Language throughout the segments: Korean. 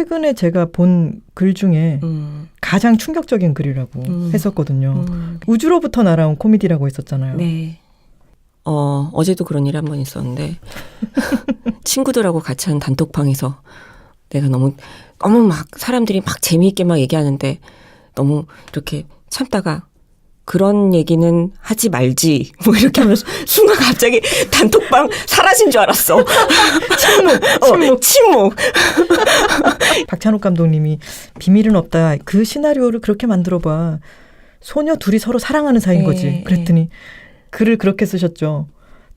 최근에 제가 본 글 중에 음. 가장 충격적인 글이라고 음. 했었거든요. 음. 우주로부터 날아온 코미디라고 했었잖아요. 네. 어, 어제도 그런 일이 한 번 있었는데, 친구들하고 같이 한 단톡방에서 내가 너무, 너무 막 사람들이 막 재미있게 막 얘기하는데, 너무 이렇게 참다가, 그런 얘기는 하지 말지. 뭐 이렇게 하면서, 순간 갑자기 단톡방 사라진 줄 알았어. 침묵. 어, 침묵. 박찬욱 감독님이 비밀은 없다. 그 시나리오를 그렇게 만들어봐. 소녀 둘이 서로 사랑하는 사이인 예, 거지. 예. 그랬더니 글을 그렇게 쓰셨죠.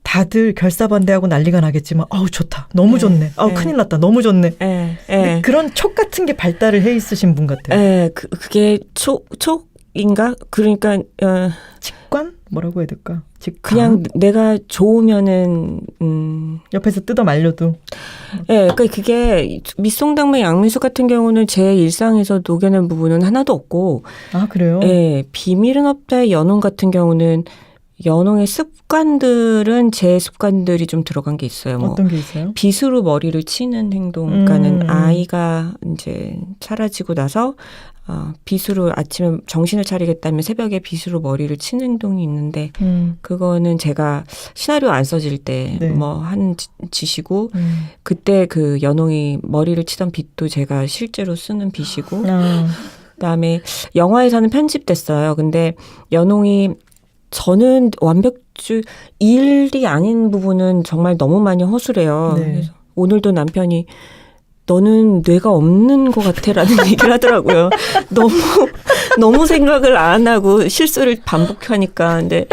다들 결사반대하고 난리가 나겠지만 아우 좋다. 너무 예, 좋네. 아우 예. 큰일 났다. 너무 좋네. 예, 근데 예. 그런 촉 같은 게 발달을 해 있으신 분 같아요. 예, 그, 그게 촉, 촉 인가? 그러니까, 어, 직관? 뭐라고 해야 될까? 직관? 그냥 내가 좋으면은, 음, 옆에서 뜯어 말려도 예, 그러니까 그게 밑송당면 양미수 같은 경우는 제 일상에서 녹여낸 부분은 하나도 없고, 아 그래요? 예, 비밀은 없다의 연홍 같은 경우는 연홍의 습관들은 제 습관들이 좀 들어간 게 있어요. 뭐 어떤 게 있어요? 빗으로 머리를 치는 행동, 그러니까는 음. 아이가 이제 사라지고 나서 어, 빗으로 아침에 정신을 차리겠다면 새벽에 빗으로 머리를 치는 행동이 있는데 음. 그거는 제가 시나리오 안 써질 때 네. 뭐한 짓이고 음. 그때 그 연홍이 머리를 치던 빗도 제가 실제로 쓰는 빗이고 아, 그다음에 영화에서는 편집됐어요. 근데 연홍이 저는 완벽주 일이 아닌 부분은 정말 너무 많이 허술해요. 네. 그래서 오늘도 남편이 너는 뇌가 없는 것 같아라는 얘기를 하더라고요. 너무 너무 생각을 안 하고 실수를 반복하니까 근데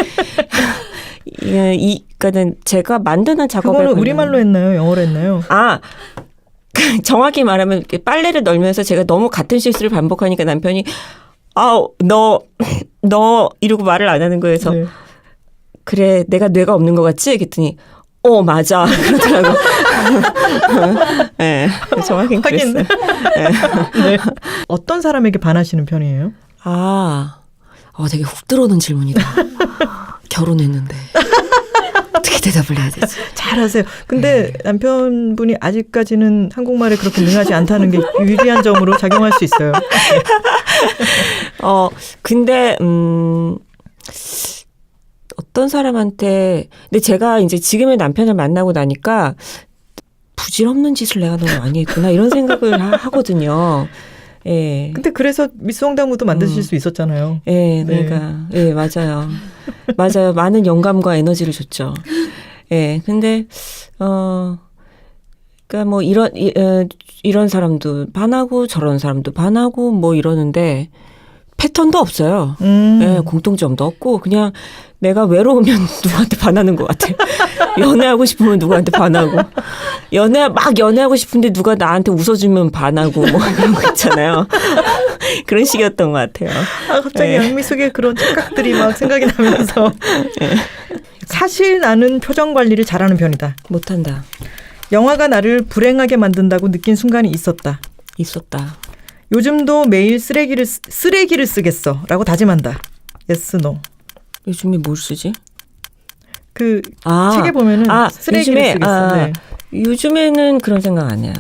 이, 이 그러니까는 제가 만드는 그거는 관련- 우리말로 했나요? 영어로 했나요? 아 정확히 말하면 빨래를 널면서 제가 너무 같은 실수를 반복하니까 남편이 아너너 너 이러고 말을 안 하는 거예요. 그래서 네. 그래 내가 뇌가 없는 것 같지? 그랬더니 어 맞아 그러더라고. 네, 정확히. 그랬어요. 네. 어떤 사람에게 반하시는 편이에요? 아, 어, 되게 훅 들어오는 질문이다. 결혼했는데 어떻게 대답을 해야 되지? 잘하세요. 근데 네. 남편분이 아직까지는 한국말에 그렇게 능하지 않다는 게 유리한 점으로 작용할 수 있어요. 어, 근데, 음, 어떤 사람한테, 근데 제가 이제 지금의 남편을 만나고 나니까 부질없는 짓을 내가 너무 많이 했구나, 이런 생각을 하, 하거든요. 예. 근데 그래서 미스홍당무도 만드실 음. 수 있었잖아요. 예, 네. 그러니까, 예, 맞아요. 맞아요. 많은 영감과 에너지를 줬죠. 예, 근데, 어, 그니까 뭐 이런, 이, 어, 이런 사람도 반하고 저런 사람도 반하고 뭐 이러는데 패턴도 없어요. 음. 예, 공통점도 없고 그냥 내가 외로우면 누구한테 반하는 것 같아요. 연애하고 싶으면 누구한테 반하고 연애 막 연애하고 싶은데 누가 나한테 웃어주면 반하고 뭐 그런 거 있잖아요. 그런 식이었던 것 같아요. 아, 갑자기 예. 양미숙의 그런 착각들이 막 생각이 나면서 사실 나는 표정 관리를 잘하는 편이다. 못한다. 영화가 나를 불행하게 만든다고 느낀 순간이 있었다. 있었다. 요즘도 매일 쓰레기를 쓰- 쓰레기를 쓰겠어라고 다짐한다. 예스 노. 요즘에 뭘 쓰지? 그 아, 책에 보면은 아, 쓰레기를 요즘에, 쓰겠어. 아, 네. 요즘에는 그런 생각 안 해요.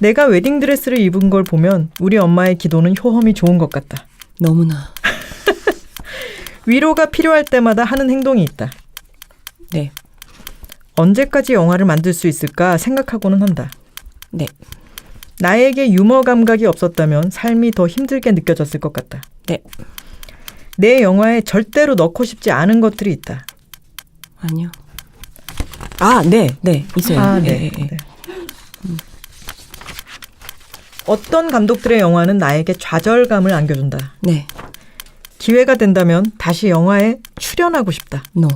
내가 웨딩 드레스를 입은 걸 보면 우리 엄마의 기도는 효험이 좋은 것 같다. 너무나. 위로가 필요할 때마다 하는 행동이 있다. 네. 언제까지 영화를 만들 수 있을까 생각하고는 한다. 네. 나에게 유머 감각이 없었다면 삶이 더 힘들게 느껴졌을 것 같다. 네. 내 영화에 절대로 넣고 싶지 않은 것들이 있다. 아니요. 아, 네, 네, 있어요. 아, 예, 네. 예, 예. 네. 어떤 감독들의 영화는 나에게 좌절감을 안겨준다. 네. 기회가 된다면 다시 영화에 출연하고 싶다. 노.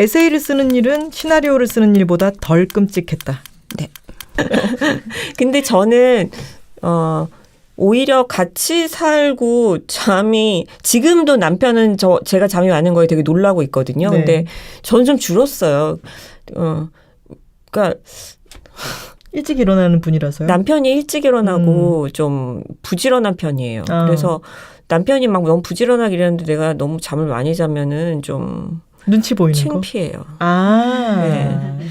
에세이를 쓰는 일은 시나리오를 쓰는 일보다 덜 끔찍했다. 근데 저는 어 오히려 같이 살고 잠이 지금도 남편은 저 제가 잠이 많은 거에 되게 놀라고 있거든요. 네. 근데 저는 좀 줄었어요. 어 그러니까 일찍 일어나는 분이라서요. 남편이 일찍 일어나고 좀 부지런한 편이에요. 아. 그래서 남편이 막 너무 부지런하게 일하는데 내가 너무 잠을 많이 자면은 좀 눈치 보이는 거. 창피해요. 아. 네.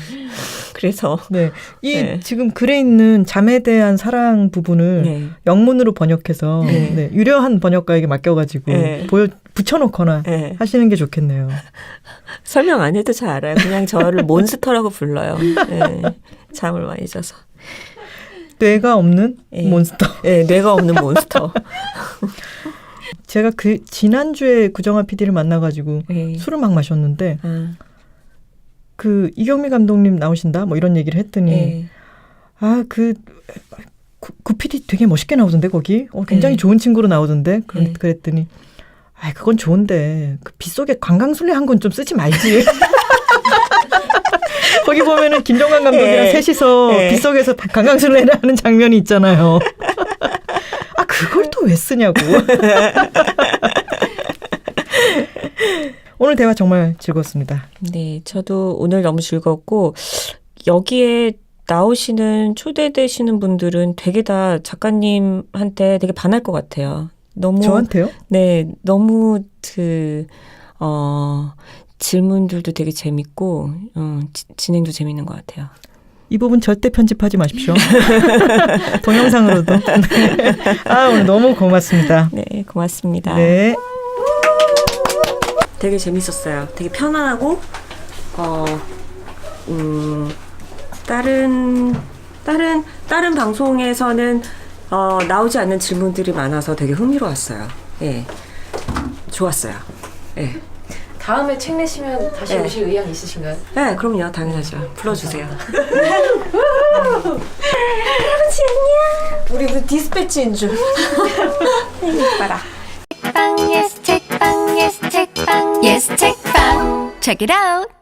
그래서 네. 이 네. 지금 글에 있는 잠에 대한 사랑 부분을 네. 영문으로 번역해서 네. 네, 유려한 번역가에게 맡겨가지고 네. 보여 붙여놓거나 네. 하시는 게 좋겠네요. 설명 안 해도 잘 알아요. 그냥 저를 몬스터라고 불러요. 네. 잠을 많이 자서. 뇌가 없는 예. 몬스터. 네, 뇌가 없는 몬스터. 제가 그 지난주에 구정아 PD를 만나가지고 네. 술을 막 마셨는데 아, 그 이경미 감독님 나오신다 뭐 이런 얘기를 했더니 네. 아그 그, 그 PD 되게 멋있게 나오던데 거기 어, 굉장히 네. 좋은 친구로 나오던데 그, 네. 그랬더니 아 그건 좋은데 그 빗속에 관광술래 한 건 좀 쓰지 말지. 거기 보면은 김정관 감독이랑 네. 셋이서 네. 빗속에서 관광술래를 하는 장면이 있잖아요. 아 그걸 또 왜 쓰냐고. 오늘 대화 정말 즐거웠습니다. 네, 저도 오늘 너무 즐겁고 여기에 나오시는 초대되시는 분들은 되게 다 작가님한테 되게 반할 것 같아요. 너무 저한테요? 네, 너무 그, 어, 질문들도 되게 재밌고, 어, 지- 진행도 재밌는 것 같아요. 이 부분 절대 편집하지 마십시오. 동영상으로도. 네. 아, 오늘 너무 고맙습니다. 네, 고맙습니다. 네. 되게 재밌었어요. 되게 편안하고, 어, 음, 다른, 다른, 다른 방송에서는, 어, 나오지 않는 질문들이 많아서 되게 흥미로웠어요. 예. 좋았어요. 예. 다음에 책 내시면 다시 네. 오실 의향 있으신가요? 네, 그럼요. 당연하죠. 불러주세요. 우리 그 디스패치인 줄. 이뻐라. Check it out